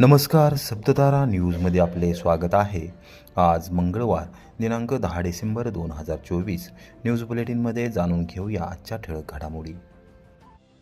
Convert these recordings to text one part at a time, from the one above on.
नमस्कार सप्ततारा न्यूजमध्ये आपले स्वागत आहे. आज मंगळवार दिनांक दहा डिसेंबर दोन हजार चोवीस. न्यूज बुलेटिनमध्ये जाणून घेऊया आजच्या ठळक घडामोडी.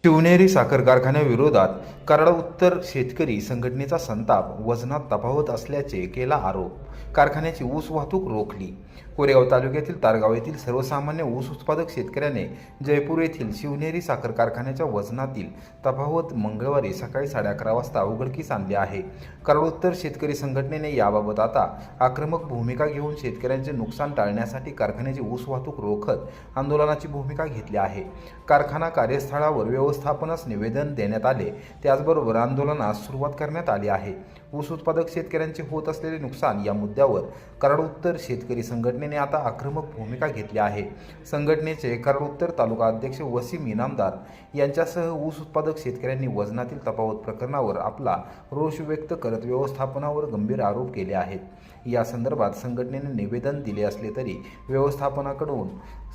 शिवनेरी साखर कारखान्याविरोधात कराड उत्तर शेतकरी संघटनेचा संताप वजनात तफावत असल्याचे केला आरोप. कारखान्याची ऊस वाहतूक रोखली. कोरेगाव तालुक्यातील तारगाव येथील सर्वसामान्य ऊस उत्पादक शेतकऱ्याने जयपूर येथील शिवनेरी साखर कारखान्याच्या वजनातील तफावत मंगळवारी सकाळी साडे अकरा वाजता उघडकीस आणली आहे. कराड शेतकरी संघटनेने याबाबत आता आक्रमक भूमिका घेऊन शेतकऱ्यांचे नुकसान टाळण्यासाठी कारखान्याची ऊस वाहतूक रोखत आंदोलनाची भूमिका घेतली आहे. कारखाना कार्यस्थळावर व्यवस्थापनास निवेदन देण्यात आले. त्याचबरोबर आंदोलनास सुरुवात करण्यात आली आहे. ऊस उत्पादक शेतकऱ्यांचे होत असलेले नुकसान या मुद्द्यावर कराड उत्तर शेतकरी संघटनेने आता आक्रमक भूमिका घेतली आहे. संघटनेचे कराड उत्तर तालुका अध्यक्ष वसीम इनामदार यांच्यासह ऊस उत्पादक शेतकऱ्यांनी वजनातील तफावत प्रकरणावर आपला रोष व्यक्त करत व्यवस्थापनावर गंभीर आरोप केले आहेत. या संदर्भात संघटनेने निवेदन दिले असले तरी व्यवस्थापनाकडून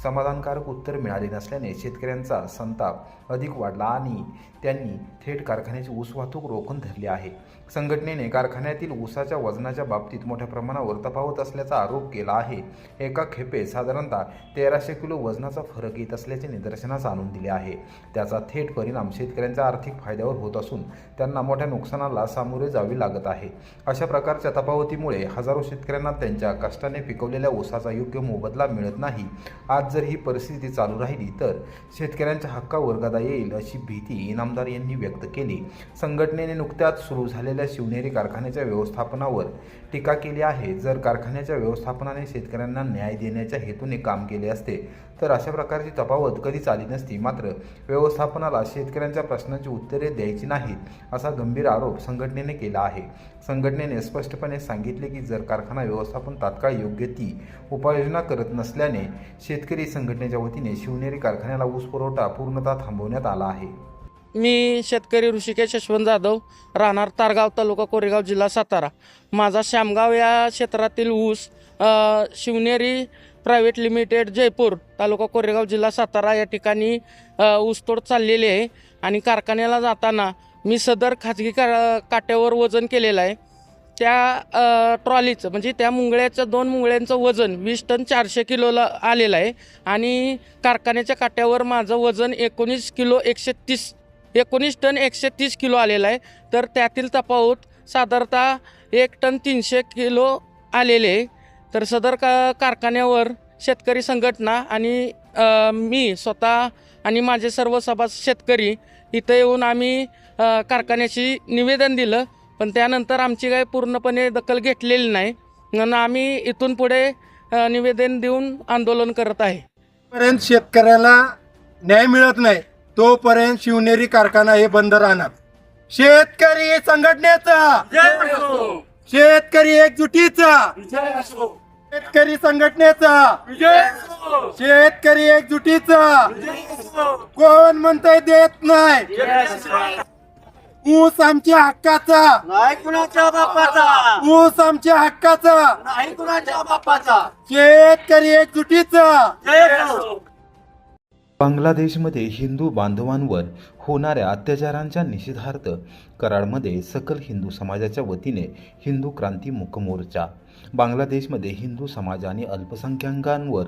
समाधानकारक उत्तर मिळाले नसल्याने शेतकऱ्यांचा संताप अधिक वाढला आणि त्यांनी थेट कारखान्याची ऊस वाहतूक रोखून धरली आहे. संघटनेने कारखान्यातील ऊसाच्या वजनाच्या बाबतीत मोठ्या प्रमाणावर तफावत असल्याचा आरोप केला आहे. एका खेपेत साधारणतः तेराशे किलो वजनाचा फरक येत असल्याचे निदर्शनास आणून दिले आहे. त्याचा थेट परिणाम शेतकऱ्यांच्या आर्थिक फायद्यावर होत असून त्यांना मोठ्या नुकसानाला सामोरे जावे लागत आहे. अशा प्रकारच्या तफावतीमुळे हजार शेतकऱ्यांना त्यांच्या कष्टाने पिकवलेल्या ऊसाचा योग्य मोबदला मिळत नाही. आज जर ही परिस्थिती चालू राहिली तर शेतकऱ्यांच्या हक्कावर गदा येईल अशी भीती इनामदार यांनी व्यक्त केली. संघटनेने नुकत्याच सुरू झालेल्या शिवनेरी कारखान्याच्या व्यवस्थापनावर टीका केली आहे. जर कारखान्याच्या व्यवस्थापनाने शेतकऱ्यांना न्याय देण्याच्या हेतूने काम केले असते तर अशा प्रकारची तफावत कधीच आली नसती. मात्र व्यवस्थापनाला शेतकऱ्यांच्या प्रश्नांची उत्तरे द्यायची नाहीत असा गंभीर आरोप संघटनेने केला आहे. संघटनेने स्पष्टपणे सांगितले की जर कारखाना व्यवस्थापन तात्काळ योग्य ती उपाययोजना करत नसल्याने शेतकरी संघटनेच्या वतीने शिवनेरी कारखान्याला ऊस पुरवठा पूर्णतः थांबवण्यात आला आहे. मी शेतकरी ऋषिकेश यशवंत जाधव राहणार तारगाव तालुका कोरेगाव जिल्हा सातारा. माझा श्यामगाव या क्षेत्रातील ऊस शिवनेरी प्रायव्हेट लिमिटेड जयपूर तालुका कोरेगाव जिल्हा सातारा या ठिकाणी ऊसतोड चाललेली आहे. आणि कारखान्याला जाताना मी सदर खाजगी का काट्यावर वजन केलेलं आहे. त्या ट्रॉलीचं म्हणजे त्या मुंगळ्याचं दोन मुंगळ्यांचं वजन वीस टन चारशे किलोला आलेलं आहे. आणि कारखान्याच्या काट्यावर माझं वजन एकोणीस किलो एकशे तीस एकोणीस टन एकशे तीस किलो आलेलं आहे. तर त्यातील तफावत साधारणतः एक टन तीनशे किलो आलेले तर सदर का कारखान्यावर शेतकरी संघटना आणि मी स्वतः आणि माझे सर्व सभा शेतकरी इथं येऊन आम्ही कारखान्याशी निवेदन दिलं. पण त्यानंतर आमची काही पूर्णपणे दखल घेतलेली नाही. म्हणून आम्ही इथून पुढे निवेदन देऊन आंदोलन करत आहे. पर्यंत शेतकऱ्याला न्याय मिळत नाही तोपर्यंत शिवनेरी कारखाना हे बंद राहणार. शेतकरी संघटनेचा. शेतकरी एकजुटीचा. शेतकरी संघटनेचा. शेतकरी एकजुटीचा. कोण म्हणतंय देत नाही. ऊस आमच्या हक्काचा. नाही कुणाच्या बापाचा. ऊस आमच्या हक्काचा. नाही कुणाच्या बापाचा. शेतकरी एकजुटीचा जय हो. बांगलादेशमध्ये हिंदू बांधवांवर होणाऱ्या अत्याचारांच्या निषेधार्थ कराडमध्ये सकल हिंदू समाजाच्या वतीने हिंदू क्रांती मुक मोर्चा. बांगलादेशमध्ये हिंदू समाज आणि अल्पसंख्याकांवर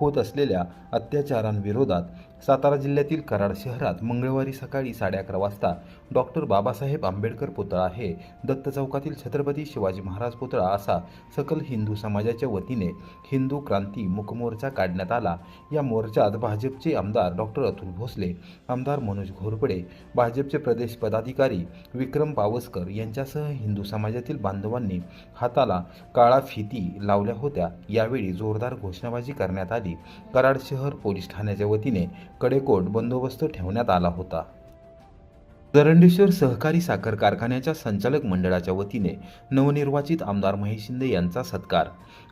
होत असलेल्या अत्याचारांविरोधात सातारा जिल्ह्यातील कराड शहरात मंगळवारी सकाळी साडे अकरा वाजता डॉक्टर बाबासाहेब आंबेडकर पुतळा आहे दत्त चौकातील छत्रपती शिवाजी महाराज पुतळा असा सकल हिंदू समाजाच्या वतीने हिंदू क्रांती मुखमोर्चा काढण्यात आला. या मोर्चात भाजपचे आमदार डॉक्टर अतुल भोसले आमदार मनोज घोरपडे भाजपचे प्रदेश पदाधिकारी विक्रम पावसकर यांच्यासह हिंदू समाजातील बांधवांनी हाताला काळा फिती लावल्या होत्या. यावेळी जोरदार घोषणाबाजी करण्यात आली. कराड शहर पोलीस ठाण्याच्या वतीने कडेकोट बंदोबस्त ठेवण्यात आला होता. दरंडेश्वर सहकारी साखर कारखान्याच्या संचालक मंडळाच्या वतीने नवनिर्वाचित आमदार महेश शिंदे यांचा सत्कार.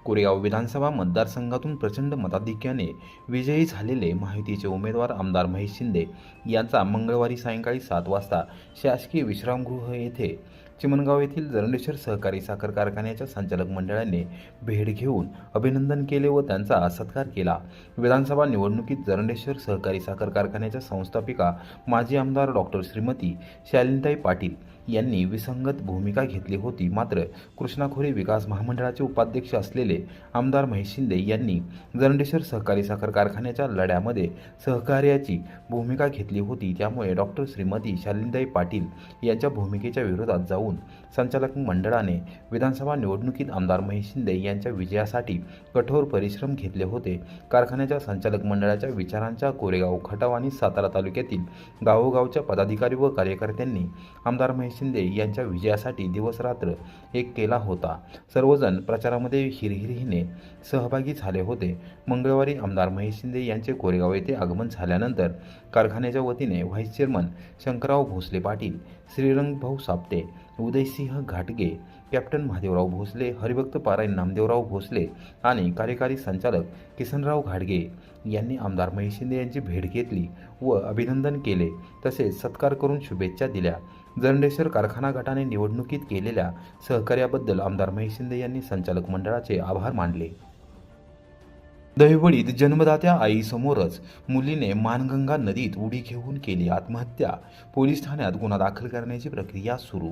कोरेगाव विधानसभा मतदारसंघातून प्रचंड मताधिक्याने विजयी झालेले माहितीचे उमेदवार आमदार महेश शिंदे यांचा मंगळवारी सायंकाळी सात वाजता शासकीय विश्रामगृह येथे चिमणगाव येथील दरंडेश्वर सहकारी साखर कारखान्याच्या संचालक मंडळाने भेट घेऊन अभिनंदन केले व त्यांचा सत्कार केला. विधानसभा निवडणुकीत जरंडेश्वर सहकारी साखर कारखान्याच्या संस्थापिका माजी आमदार डॉक्टर श्रीमती शालिनताई पाटील यांनी विसंगत भूमिका घेतली होती. मात्र कृष्णाखोरी विकास महामंडळाचे उपाध्यक्ष असलेले आमदार महेश शिंदे यांनी जरंडेश्वर सहकारी साखर कारखान्याच्या लढ्यामध्ये सहकार्याची भूमिका घेतली होती. त्यामुळे डॉक्टर श्रीमती शालिंदाई पाटील यांच्या भूमिकेच्या विरोधात जाऊन संचालक मंडळाने विधानसभा निवडणुकीत आमदार महेश शिंदे यांच्या विजयासाठी कठोर परिश्रम घेतले होते. कारखान्याच्या संचालक मंडळाच्या विचारांच्या कोरेगाव खटाव आणि सातारा तालुक्यातील गावोगावच्या पदाधिकारी व कार्यकर्त्यांनी आमदार महेश शिंदे यांच्या विजयासाठी दिवसरात्र एक केला होता. सर्वजण प्रचारामध्ये हिरहिरीने सहभागी झाले होते. मंगळवारी आमदार महेश शिंदे यांचे कोरेगाव येथे आगमन झाल्यानंतर कारखान्याच्या वतीने व्हाईस चेअरमन शंकरराव भोसले पाटील श्रीरंग भाऊ सापटे उदयसिंह घाटगे कॅप्टन महादेवराव भोसले हरिभक्त पारायण नामदेवराव भोसले आणि कार्यकारी संचालक किसनराव घाडगे यांनी आमदार महेश शिंदे यांची भेट घेतली व अभिनंदन केले. तसेच सत्कार करून शुभेच्छा दिल्या. जरंडेश्वर कारखाना गटाने निवडणुकीत केलेल्या सहकार्याबद्दल आमदार महेश शिंदे यांनी संचालक मंडळाचे आभार मानले. दहिवडीत जन्मदात्या आईसमोरच मुलीने मानगंगा नदीत उडी घेऊन केली आत्महत्या. पोलीस ठाण्यात गुन्हा दाखल करण्याची प्रक्रिया सुरू.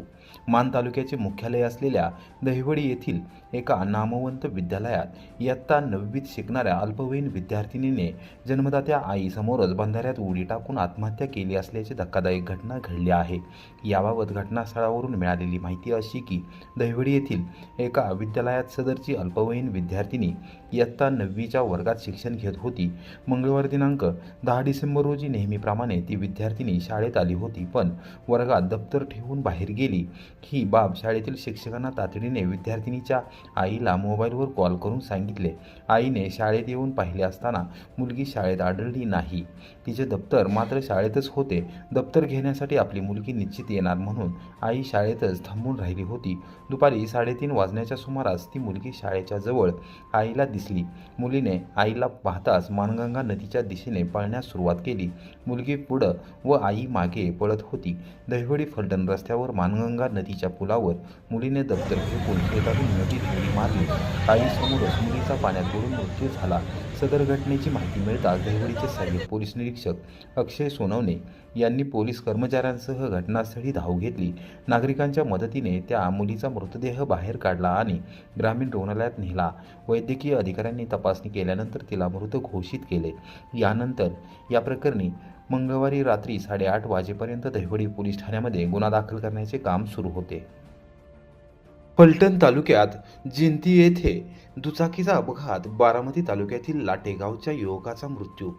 मान तालुक्याचे मुख्यालय असलेल्या दहिवडी येथील एका नामवंत विद्यालयात इयत्ता नववीत शिकणाऱ्या अल्पवयीन विद्यार्थिनीने जन्मदात्या आईसमोरच बंधाऱ्यात उडी टाकून आत्महत्या केली असल्याची धक्कादायक घटना घडली आहे. याबाबत घटनास्थळावरून मिळालेली माहिती अशी की दहिवडी येथील एका विद्यालयात सदरची अल्पवयीन विद्यार्थिनी इयत्ता नववीच्या वर्गात शिक्षण घेत होती. मंगळवार दिनांक दहा डिसेंबर रोजी नेहमीप्रमाणे ती विद्यार्थिनी शाळेत आली होती पण वर्गात दप्तर ठेवून बाहेर गेली. ही बाब शाळेतील शिक्षकांना तातडीने विद्यार्थिनीच्या आईला मोबाईलवर कॉल करून सांगितले. आईने शाळेत येऊन पाहिले असताना मुलगी शाळेत आढळली नाही. तिचे दप्तर मात्र शाळेतच होते. दप्तर घेण्यासाठी आपली मुलगी निश्चित येणार म्हणून आई शाळेतच थांबून राहिली होती. दुपारी साडेतीन वाजण्याच्या सुमारास ती मुलगी शाळेच्या जवळ आईला दिसली. मुलीने आईला पाहताच माणगंगा नदीच्या दिशेने पळण्यास सुरुवात केली. मुलगी पुढं व आई मागे पळत होती. दहिवडी फलटण रस्त्यावर माणगंगा नदीच्या पुलावर मुलीने दप्तर फेकून शेतातून नदीत उडी मारली. आईसमोरच मुलीचा पाण्यात बुडून मृत्यू झाला. सदर घटनेची माहिती मिळताच दहिवडीचे सहाय्यक पोलीस निरीक्षक अक्षय सोनवणे यांनी पोलीस कर्मचाऱ्यांसह घटनास्थळी धाव घेतली. नागरिकांच्या मदतीने त्या मुलीचा मृतदेह बाहेर काढला आणि ग्रामीण रुग्णालयात नेला. वैद्यकीय अधिकाऱ्यांनी तपासणी केल्यानंतर तिला मृत घोषित केले. यानंतर या प्रकरणी मंगळवारी रात्री साडेआठ वाजेपर्यंत दहिवडी पोलीस ठाण्यामध्ये गुन्हा दाखल करण्याचे काम सुरू होते. फलटण तालुक्यात जिंती येथे दुचाकीचा अपघात बारामती तालुक्यातील लाटेगावच्या युवकाचा मृत्यू.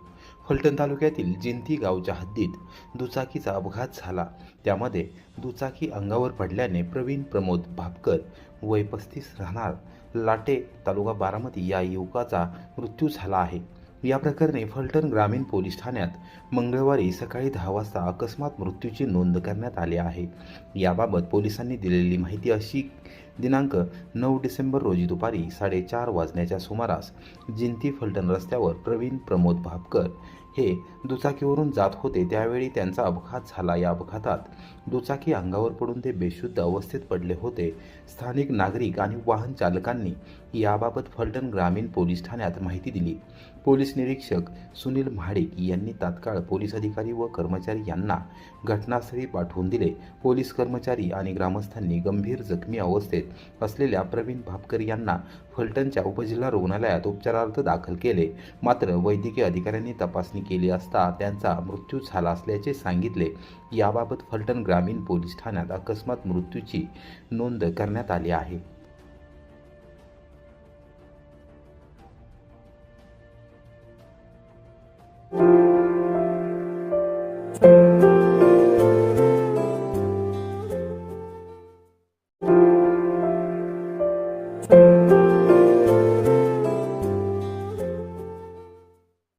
फलटण तालुक्यातील जिंती गावच्या हद्दीत दुचाकीचा अपघात झाला. त्यामध्ये दुचाकी अंगावर पडल्याने प्रवीण प्रमोद भापकर वय पस्तीस राहणार. लाटे तालुका बारामती या युवकाचा मृत्यू झाला आहे. या प्रकरणी फलटण ग्रामीण पोलीस ठाण्यात मंगळवारी सकाळी दहा वाजता अकस्मात मृत्यूची नोंद करण्यात आली आहे. याबाबत पोलिसांनी दिलेली माहिती अशी दिनांक नऊ डिसेंबर रोजी दुपारी साडेचार वाजण्याच्या सुमारास जिंती फलटण रस्त्यावर प्रवीण प्रमोद भापकर हे दुचाकीवरून जात होते. त्यावेळी त्यांचा अपघात झाला. या अपघातात दुचाकी अंगावर पडून ते बेशुद्ध अवस्थेत पडले होते. स्थानिक नागरिक आणि वाहन चालकांनी याबाबत फलटण ग्रामीण पोलीस ठाण्यात माहिती दिली. पोलीस निरीक्षक सुनील महाडिक यांनी तात्काळ पोलीस अधिकारी व कर्मचारी यांना घटनास्थळी पाठवून दिले. पोलीस कर्मचारी आणि ग्रामस्थांनी गंभीर जखमी अवस्थेत असलेल्या प्रवीण भापकर यांना फलटणच्या उपजिल्हा रुग्णालयात उपचारार्थ दाखल केले. मात्र वैद्यकीय अधिकाऱ्यांनी तपासणी केली असता त्यांचा मृत्यू झाला असल्याचे सांगितले. याबाबत फलटण ग्रामीण पोलीस ठाण्यात अकस्मात मृत्यूची नोंद करण्यात आली आहे. Thank